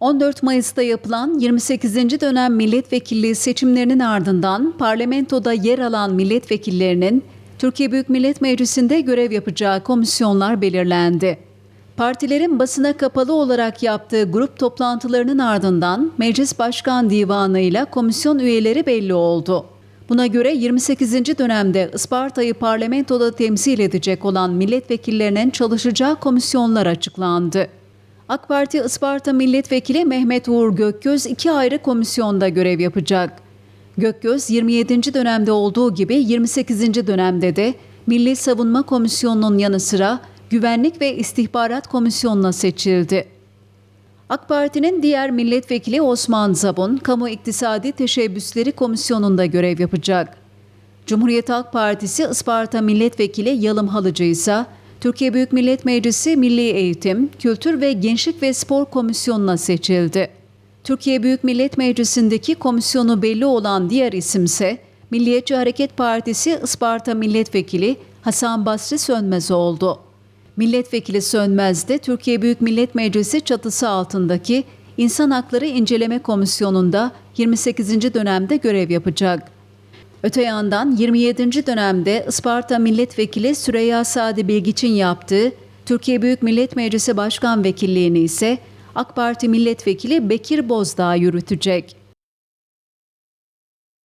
14 Mayıs'ta yapılan 28. dönem milletvekilliği seçimlerinin ardından parlamentoda yer alan milletvekillerinin Türkiye Büyük Millet Meclisi'nde görev yapacağı komisyonlar belirlendi. Partilerin basına kapalı olarak yaptığı grup toplantılarının ardından Meclis Başkan Divanı ile komisyon üyeleri belli oldu. Buna göre 28. dönemde Isparta'yı parlamentoda temsil edecek olan milletvekillerinin çalışacağı komisyonlar açıklandı. AK Parti Isparta Milletvekili Mehmet Uğur Gökgöz iki ayrı komisyonda görev yapacak. Gökgöz 27. dönemde olduğu gibi 28. dönemde de Milli Savunma Komisyonu'nun yanı sıra Güvenlik ve İstihbarat Komisyonu'na seçildi. AK Parti'nin diğer milletvekili Osman Zabun, Kamu İktisadi Teşebbüsleri Komisyonu'nda görev yapacak. Cumhuriyet Halk Partisi Isparta Milletvekili Yalım Halıcı ise Türkiye Büyük Millet Meclisi Milli Eğitim, Kültür ve Gençlik ve Spor Komisyonu'na seçildi. Türkiye Büyük Millet Meclisi'ndeki komisyonu belli olan diğer isimse Milliyetçi Hareket Partisi Isparta Milletvekili Hasan Basri Sönmez oldu. Milletvekili Sönmez de Türkiye Büyük Millet Meclisi çatısı altındaki İnsan Hakları İnceleme Komisyonu'nda 28. dönemde görev yapacak. Öte yandan 27. dönemde Isparta Milletvekili Süreyya Sadi Bilgiç'in yaptığı Türkiye Büyük Millet Meclisi Başkan Vekilliğini ise AK Parti Milletvekili Bekir Bozdağ yürütecek.